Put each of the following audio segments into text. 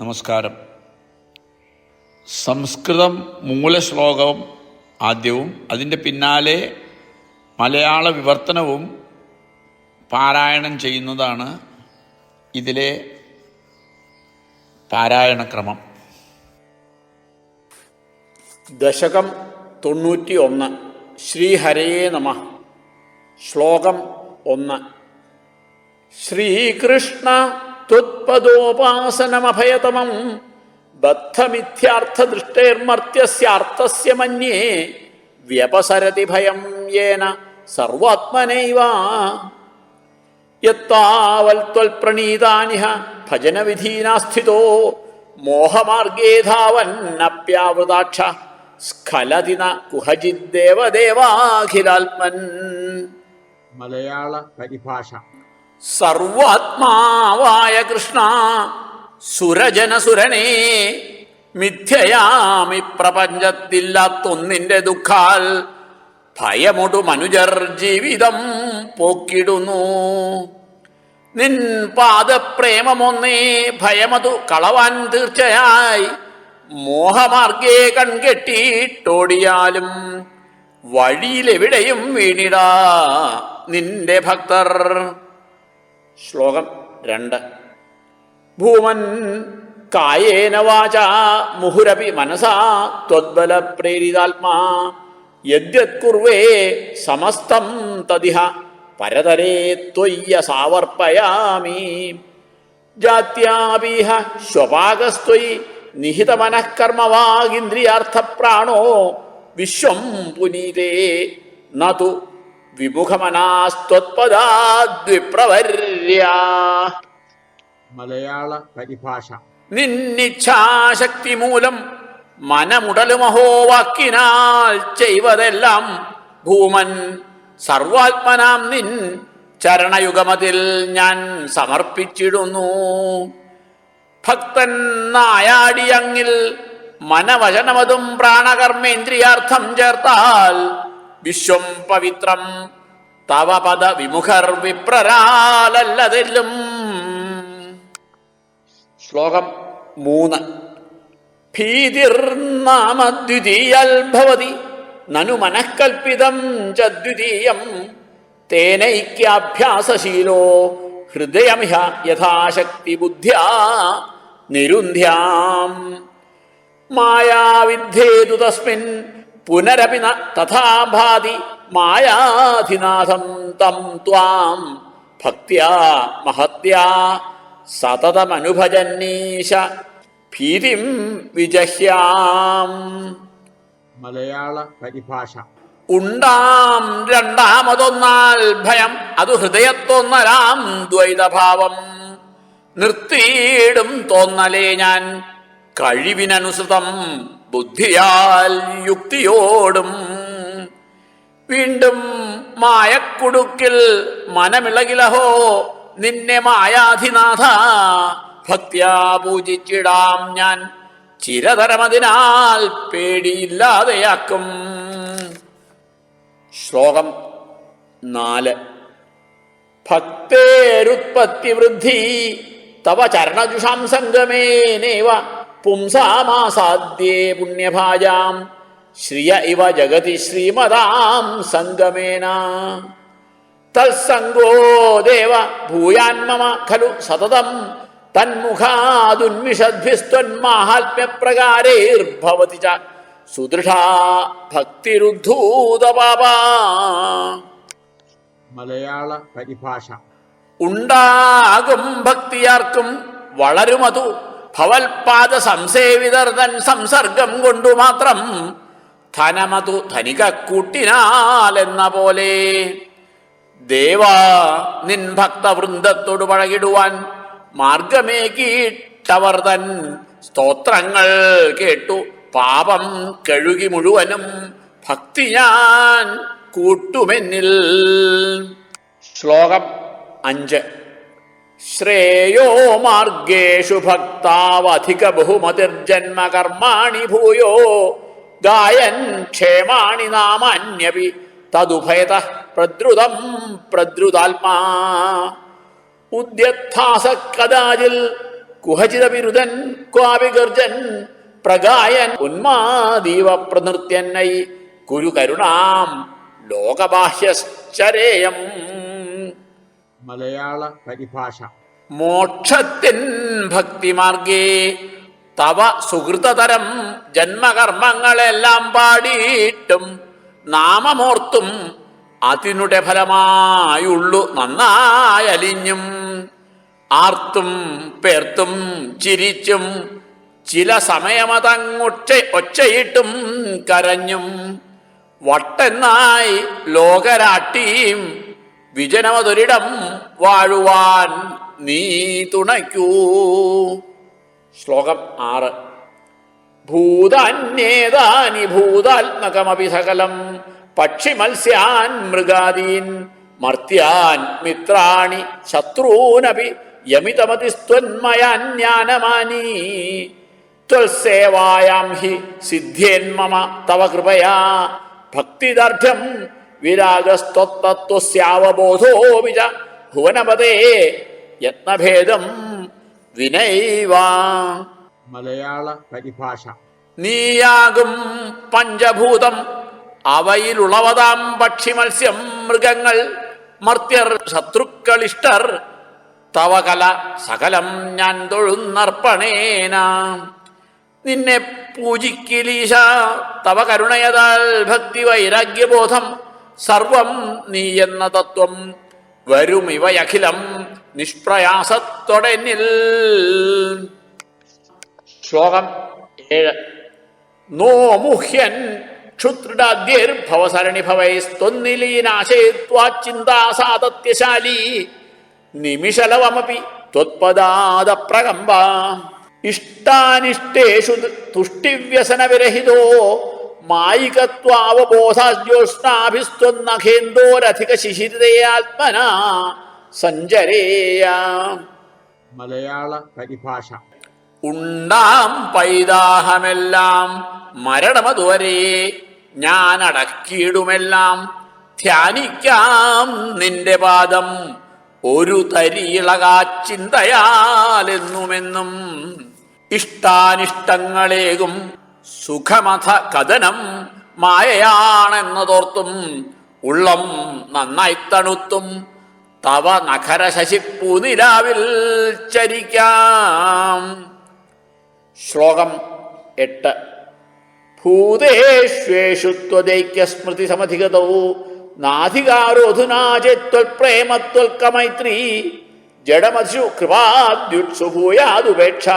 നമസ്കാരം. സംസ്കൃതം മൂലശ്ലോകം ആദ്യവും അതിന്റെ പിന്നാലെ മലയാള വിവർത്തനവും പാരായണം ചെയ്യുന്നതാണ് ഇതിലെ പാരായണക്രമം ദശകം തൊണ്ണൂറ്റി ഒന്ന് ശ്രീഹരയേ നമ. ശ്ലോകം ഒന്ന്. ശ്രീകൃഷ്ണ ത്വത്പദോപാസനമഭയതമം. ബദ്ധമിഥ്യാർത്ഥദൃഷ്ടേർമർത്യസ്യാർത്ഥസ്യ മന്യേ വ്യപസരതി ഭയം യേന സർവാത്മനൈവ. യത്താവൽത്വൽപ്രണീതാനിഹ ഭജനവിധീനാസ്ഥിതോ. മോഹമാർഗേ ധാവന്നപ്യാവൃതാക്ഷ സ്ഖലതിന കുഹജിദ്ദേവദേവാഖിലാത്മൻ മലയാള പരിഭാഷ. സർവാത്മാവായ കൃഷ്ണ സുരജനസുരനേ മിഥ്യയാമി പ്രപഞ്ചത്തില്ലാത്തൊന്നിന്റെ ദുഃഖാൽ ഭയമൊടു മനുജർ ജീവിതം പോക്കിടുന്നു. നിൻ പാദപ്രേമമൊന്നേ ഭയമതു കളവാൻ തീർച്ചയായി മോഹമാർഗേ കൺകെട്ടിയിട്ടോടിയാലും വഴിയിലെവിടെയും വീണിടാ നിന്റെ ഭക്തർ. ശ്ലോകം രണ്ട്. ഭൂമൻ കായേന വാച മുഹുരപി മനസാ ത്വദ്ബല പ്രേരിതാത്മാ. യദ്യത്കുർവേ സമസ്തം തദിഹ പരതരേ ത്വയ്യ സാവർപ്പയാമി. ജാത്യാപീഹ ശ്വപാകസ്ത്വയി നിഹിതമനഃകർമ്മവാഗിന്ദ്രിയാർത്ഥപ്രാണോ വിശ്വം പുനീതേ നതു വിമുഖമനാസ്ത്വത്പദാദ്വിപ്രവർയ മലയാള പരിഭാഷ. നിന്നിച്ഛാശക്തി മൂലം മനമുടലുമഹോ വാക്കിനാൽ ചെയ്വതെല്ലാം ഭൂമൻ സർവാത്മനാം നിൻ ചരണയുഗമതിൽ ഞാൻ സമർപ്പിച്ചിടുന്നു. ഭക്തൻ നായാടിയങ്ങിൽ മനവചനമതും പ്രാണകർമ്മേന്ദ്രിയാർത്ഥം ചേർത്താൽ വിശ്വം പവിത്രം. തവ പദ വിമുഖർ വിപ്രരാലല്ലതെല്ലും ശ്ലോകം മൂന്ന്. ഭീതിർനാമദ്വിതീയൽഭവതി നനു മനഃക്കൽപ്പിതം ചദ്വിതീയം. ദ്വിതീയം തേനൈക്യാഭ്യാസശീലോ ഹൃദയമിഹ യഥാശക്തി ബുദ്ധ്യാ നിരുന്ധ്യാം. മായാവിദ്ധേതു തസ്മിൻ പുനരപി തഥാഭാതി തഥാ ഭാതി മായാധിനാഥം തം ത്വാം. ഭക്തിയാ മഹത്യാ സതതമനുഭജന്നീശ ഭീതിം വിജഹ്യാം. മലയാള പരിഭാഷ. ഉണ്ടാം രണ്ടാമതൊന്നാൽ ഭയം അത് ഹൃദയത്തൊന്നരാം ദ്വൈതഭാവം. നിർത്തിയിടും തോന്നലേ ഞാൻ കഴിവിനനുസൃതം ബുദ്ധിയാൽ യുക്തിയോടും വീണ്ടും മായക്കുടുക്കിൽ മനമിളകിലഹോ നിന്നെ മായാധിനാഥ ഭക്തിയാ പൂജിച്ചിടാം ഞാൻ. ചിരതരമതിനാൽ പേടിയില്ലാതെയാക്കും. ശ്ലോകം നാല്. ഭക്തേരുത്പത്തി വൃദ്ധി തവ ചരണജുഷാം സംഗമേനേവ. പുംസാമാസാദ്യേ പുണ്യഭാജാം. ശ്രിയ ഇവ ജഗതി ശ്രീമതാം സംഗമേന. തത്സംഗോ ദേവ ഭൂയാന്മമ ഖലു സതതം. തന്മുഖാദുന്മിഷദ്ഭിസ്ത്വന്മാഹാത്മ്യപ്രകാരൈർഭവതി ച. സുദൃഢാ ഭക്തിരുദ്ധൂതപാപാ. മലയാള പരിഭാഷ. ഉണ്ടാകും ഭക്തിയാർക്കും വളരുമതു. ഭവൽപാദ സംസേവിതർ തൻ സംസർഗം കൊണ്ടു മാത്രം ധനമതു ധനികക്കൂട്ടിനാലെന്ന പോലെ. ദേവാ നിൻ ഭക്തവൃന്ദത്തോട് പഴകിടുവാൻ മാർഗമേ കീട്ടവർ തൻ സ്തോത്രങ്ങൾ കേട്ടു. പാപം കഴുകി മുഴുവനും ഭക്തി ഞാൻ കൂട്ടുമെന്നിൽ. ശ്ലോകം അഞ്ച്. ശ്രേയോ മാർഗേഷു ഭക്താവധിക ബഹുമതിർജന്മ കർമാണി ഭൂയോ. ഗായൻ ക്ഷേമാണി നാമാന്യപി. തദുഭയത പ്രദ്രുതം പ്രദ്രുതാത്മാ. ഉദ്യത്ഥാസ കദാചിൽ കുഹചിതവിരുദൻ ക്വാപി ഗർജൻ പ്രഗായൻ ഉന്മാദീവ പ്രനൃത്യന്നൈ കുരു കരുണാം ലോകബാഹ്യശ്ചരേയം. മലയാള പരിഭാഷ. മോക്ഷത്തിൻ ഭക്തിമാർഗേ തവ സുഹൃതതരം ജന്മകർമ്മങ്ങളെല്ലാം പാടിയിട്ടും നാമമോർത്തും അതിനുടെ ഫലമായുള്ളു നന്നായലിഞ്ഞും. ആർത്തും പേർത്തും ചിരിച്ചും ചില സമയമതങ്ങൊച്ച ഒച്ചയിട്ടും കരഞ്ഞും. വട്ടെന്നായി ലോകരാട്ടിയും വിജനമതൊരിടം വാഴുവാൻ നീ തുണയ്ക്കൂ. ശ്ലോകം ആറ്. ഭൂതാന്യേതാനി ഭൂതാത്മകമപി സകലം പക്ഷി മത്സ്യാൻ മൃഗാദീൻ മർത്യാൻ മിത്രാണി ശത്രൂനപി യമിതമതിസ്ത്വന്മയാന്യാനമാനീ ത്വൽസേവായാം ഹി സിദ്ധ്യേന്മമ തവ കൃപയാ. ഭക്തിദർഢ്യം വിരാഗസ്ത്വത്തത്വസ്യാവബോധോപി ഭുവനപദേ ഭുവനപതേ യത്നഭേദം വിനൈവാ. മലയാള പരിഭാഷ. നീയാകും പഞ്ചഭൂതം അവയിലുളവതാം പക്ഷി മത്സ്യം മൃഗങ്ങൾ മർത്യർ ശത്രുക്കളിഷ്ടർ തവ കല സകലം ഞാൻ തൊഴുന്നർപ്പണേന. നിന്നെ പൂജിക്കിലീശ തവ കരുണയതാൽ ഭക്തി വൈരാഗ്യബോധം സർവം നീ എന്ന തത്വം വരും ഇവയഖിലം നിഷ്പ്രയാസത്തൊടനിൽ. ശ്ലോകം ഏഴ്. നോമുഹ്യൻ ക്ഷുത്രിടാദ്യൈർഭവസരണി ഭവൈസ്ത്വന്നിലീനാശയത്വാചിന്താസാതത്യശാലി നിമിഷലവമപി ത്വത്പദാദപ്രകമ്പ. ഇഷ്ടാനിഷ്ടേഷു തുഷ്ടിവ്യസനവിരഹിതോ മായികത്വാവബോധാജ്യോഷ്ണാഭിസ്ത്വന്നഖേന്തോരധിക ശിശിരതയാത്മന സഞ്ചരേയ. മലയാള പരിഭാഷ. ഉണ്ടാം പൈതാഹമെല്ലാം മരണമതുവരെ ഞാൻ അടക്കിയിടുമെല്ലാം ധ്യാനിക്കാം നിന്റെ പാദം ഒരു തരിയിളകാ ചിന്തയാലെന്നുമെന്നും ഇഷ്ടാനിഷ്ടങ്ങളേകും സുഖമഥ കഥനം മായയാണെന്നതോർത്തും ഉള്ളം നന്നായി തണുത്തും തവ നഖര ശശിപ്പൂനിലാവിൽ ചരിക്കാം. ശ്ലോകം എട്ട്. ഭൂതേഷ്വേഷു ത്വദൈക്യസ്മൃതി സമധിഗതൗ നാധികാരോധുനാചേത്വൽപ്രേമത്വൽക്കമൈത്രീ ജഡമധു കൃപാദ്യുത്സു ഭൂയാതുപേക്ഷ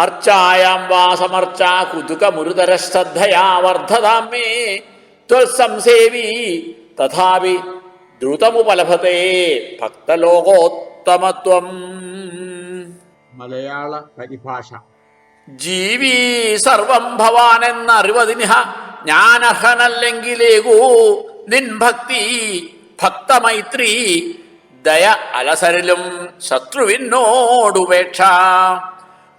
അർച്ചായാം വാസമർച്ചാ കുതുകമുരുതര ശ്രദ്ധയാ വർദ്ധതാം മേ ത്വൽസംസേവി തഥാപി ദ്രുതമുപലഭത്തെ ഭക്തലോകോത്തമത്വം. മലയാള പരിഭാഷ. ജീവി സർവം ഭവാൻ എന്നറിവതിനിഹ ഞാൻ അർഹനല്ലെങ്കിലേകൂ നിൻ ഭക്തി ഭക്തമൈത്രി. ദയ അലസരിലും ശത്രുവിനോടുപേക്ഷ.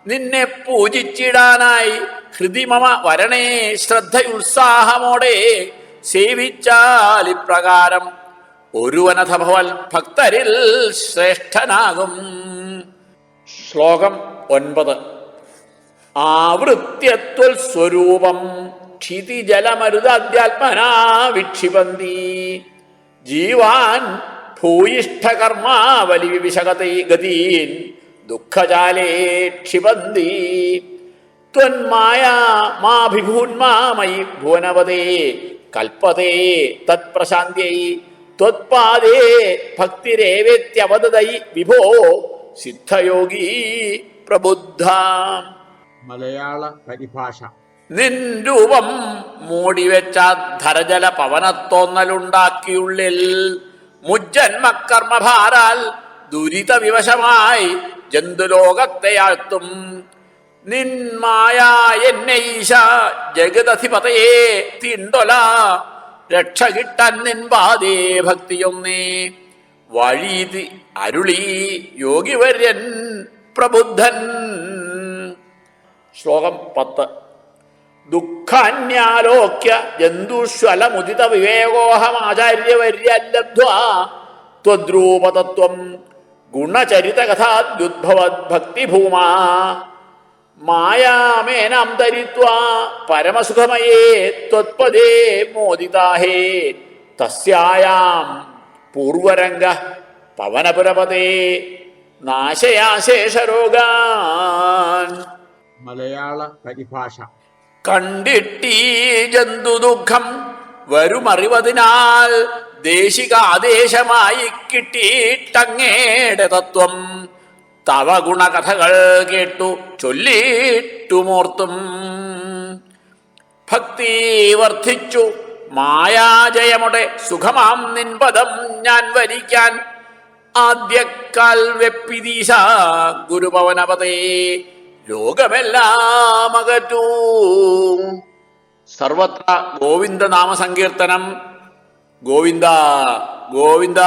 നിന്നെ പൂജിച്ചിടാനായി ഹൃദിമമ വരണേ ശ്രദ്ധയുത്സാഹമോടെ സേവിച്ചാൽ ഇപ്രകാരം ഒരുവനഥ ഭവൽ ഭക്തരിൽ ശ്രേഷ്ഠനാകും. ശ്ലോകം ഒൻപത്. ആവൃത്യത്വൽ സ്വരൂപം ക്ഷിതിജലമരുതാദ്യാത്മനാ വിക്ഷിപന്തി ജീവാൻ ഭൂയിഷ്ഠകർമാവലി വിശകതൈ ഗതീൻ ദുഃഖജാലേ ക്ഷിപന്തി. ത്വന്മായ മാഭിഭൂന്മാമയി ഭുവനവതേ കൽപ്പതേ തത്പ്രശാന്തിയൈ ത്വത്പാദേ ഭക്തിരേവേത്യവതൈ വിഭോ സിദ്ധയോഗി പ്രബുദ്ധ. മലയാള പരിഭാഷ. നിൻ രൂപം മൂടിവെച്ച ധരജല പവനത്തോന്നലുണ്ടാക്കിയുള്ളിൽ മുജ്ജന്മകർമ്മഭാരാൽ ദുരിത വിവശമായി നിന്മായ ആഴ്ത്തും നിൻ മായ എന്നെ ഈശ ജഗദധിപതയെ തിണ്ടൊല. രക്ഷ കിട്ടാൻ നിൻപാതേ ഭക്തിയൊന്നേ. വഴീതി അരുളി യോഗിവര്യൻ പ്രബുദ്ധൻ. ശ്ലോകം പത്ത്. ദുഃഖാന്യാലോക്യ ജന്തുഷ്വലമുദിത വിവേകോഹമാചാര്യവര്യല്ലബ്ധ്വാ ത്വദ്രൂപതത്വം. ഗുണചരിതകഥാദ്യുദ്ഭവദ്ഭക്തിഭൂമാ. മായാമേനം ധരിത്വാ പരമസുഖമയേ ത്വത്പദേ മോദിതാഹേ. തസ്യായാം പൂർവരംഗ പവനപുരപദേ. നാശയാശേഷരോഗാൻ. മലയാള പരിഭാഷ. കണ്ടിട്ടീ ജന്തു ദുഃഖം വരുമറിവതിനാൽ ദേശിക ആദേശമായി കിട്ടിയിട്ടങ്ങേടെ തത്വം. തവ ഗുണകഥകൾ കേട്ടു ചൊല്ലിട്ടുമോർത്തും. ഭക്തി വർദ്ധിച്ചു മായാജയമുടെ സുഖമാം നിൻപദം ഞാൻ വരിക്കാൻ. ആദ്യക്കാൽ വെപ്പിദീശ ഗുരുഭവനപതേ ലോകമെല്ലാം അകറ്റൂ. സർവത്ര ഗോവിന്ദ നാമസങ്കീർത്തനം ഗോവിന്ദ ഗോവിന്ദ.